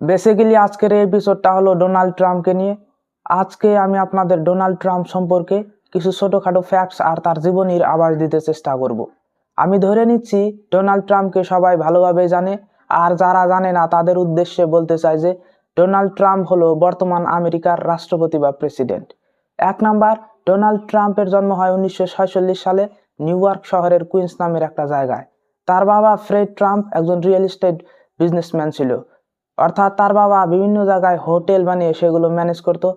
Basically আজকের এই এপিসোডটা হলো ডোনাল্ড ট্রাম্পকে নিয়ে। আজকে আমি আপনাদের ডোনাল্ড ট্রাম্প সম্পর্কে কিছু ছোটোখাটো ফ্যাক্টস আর তার জীবনীর আভাস দিতে চেষ্টা করব। আমি ধরে নিচ্ছি ডোনাল্ড ট্রাম্পকে সবাই ভালোভাবে জানে, আর যারা জানে না, তাদের উদ্দেশ্যে বলতে চাই যে ডোনাল্ড ট্রাম্প হলো বর্তমান আমেরিকার রাষ্ট্রপতি বা প্রেসিডেন্ট এক নাম্বার ডোনাল্ড ট্রাম্পের জন্ম হয় উনিশশো সালে নিউ ইয়র্ক শহরের কুইন্স নামের একটা জায়গায়। তার বাবা ফ্রেড ট্রাম্প একজন রিয়েল এস্টেট বিজনেসম্যান ছিল। অর্থাৎ তার বাবা বিভিন্ন জায়গায় হোটেল বানিয়ে সেগুলো ম্যানেজ করতো।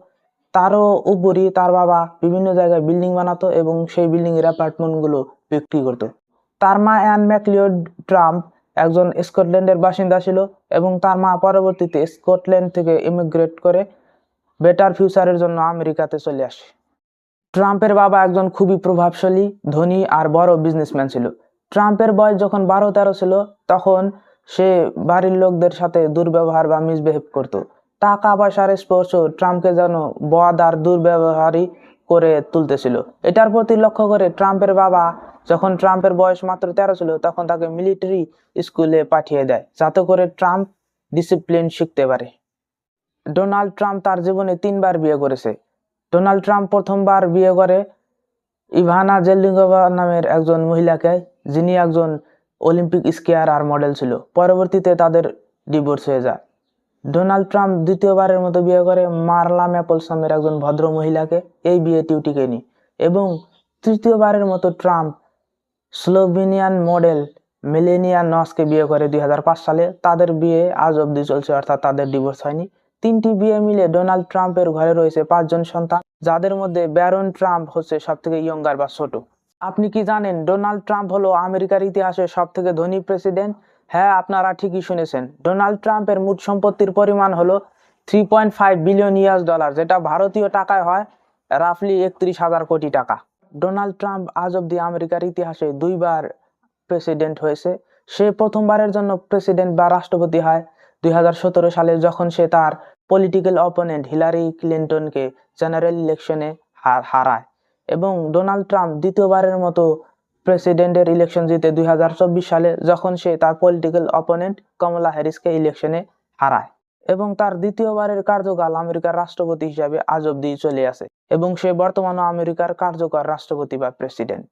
তারও উপরই তার বাবা বিভিন্ন জায়গায় বিল্ডিং বানাতো এবং সেই বিল্ডিং এর অ্যাপার্টমেন্টগুলো বিক্রি করতো। তার মা অ্যান ম্যাকলিওড ট্রাম্প একজন স্কটল্যান্ডের বাসিন্দা ছিল এবং তার মা পরবর্তীতে স্কটল্যান্ড থেকে ইমিগ্রেট করে বেটার ফিউচারের জন্য আমেরিকাতে চলে আসে। ট্রাম্পের বাবা একজন খুবই প্রভাবশালী, ধনী আর বড় বিজনেসম্যান ছিল। ট্রাম্পের বয়স যখন বারো তেরো ছিল, তখন সে বাড়ির লোকদের সাথে দুর্ব্যবহার বা মিসবিহেভ করতো। টাকা পয়সার স্পর্শ ট্রাম্পকে যেন বদ আর দুর্ব্যবহারই করে তুলতেছিল। এটার প্রতি লক্ষ্য করে ট্রাম্পের বাবা যখন ট্রাম্পের বয়স মাত্র তেরো ছিল, তখন তাকে মিলিটারি স্কুলে পাঠিয়ে দেয়, যাতে করে ট্রাম্প ডিসিপ্লিন শিখতে পারে। ডোনাল্ড ট্রাম্প তার জীবনে তিনবার বিয়ে করেছে। ডোনাল্ড ট্রাম্প প্রথমবার বিয়ে করে ইভানা জেলিঙ্গোভা নামের একজন মহিলাকে, যিনি একজন অলিম্পিক স্কিয়ার আর মডেল ছিল। পরবর্তীতে তাদের ডিভোর্স হয়ে যায়। ডোনাল্ড ট্রাম্প দ্বিতীয়বারের মতো বিয়ে করে মারলা ম্যাপলস নামের একজন ভদ্র মহিলাকে। এই বিয়েটিও টিকেনি। এবং তৃতীয়বারের মতো ট্রাম্প স্লোভেনিয়ান মডেল মেলেনিয়া নসকে বিয়ে করে দু হাজার পাঁচ সালে। তাদের বিয়ে আজ অবধি চলছে, অর্থাৎ তাদের ডিভোর্স হয়নি। তিনটি বিয়ে মিলে ডোনাল্ড ট্রাম্পের ঘরে রয়েছে পাঁচজন সন্তান, যাদের মধ্যে ব্যারন ট্রাম্প হচ্ছে সব থেকে ইয়ঙ্গার বা ছোট। আপনি কি জানেন, ডোনাল্ড ট্রাম্প হলো আমেরিকার ইতিহাসে সব থেকে ধনী প্রেসিডেন্ট? হ্যাঁ আপনারা ঠিকই শুনেছেন। ডোনাল্ড ট্রাম্পের মোট সম্পত্তির পরিমাণ হলো three point five billion US dollar যেটা ভারতীয় টাকায় হয় রাফলি একত্রিশ হাজার কোটি টাকা। ডোনাল্ড ট্রাম্প আজ অব্দি আমেরিকার ইতিহাসে দুইবার প্রেসিডেন্ট হয়েছে। সে প্রথমবারের জন্য প্রেসিডেন্ট বা রাষ্ট্রপতি হয় দুই হাজার সতেরো সালে, যখন সে তার পলিটিক্যাল অপোনেন্ট হিলারি ক্লিন্টনকে জেনারেল ইলেকশনে হারায়। এবং ডোনাল্ড ট্রাম্প দ্বিতীয়বারের মতো প্রেসিডেন্টের ইলেকশন জিতে দুই সালে, যখন সে তার পলিটিক্যাল অপোনেন্ট কমলা হ্যারিসকে ইলেকশনে হারায়। এবং তার দ্বিতীয়বারের কার্যকাল আমেরিকার রাষ্ট্রপতি হিসাবে আজ অব্দি চলে আসে এবং সে বর্তমানে আমেরিকার কার্যকর রাষ্ট্রপতি বা প্রেসিডেন্ট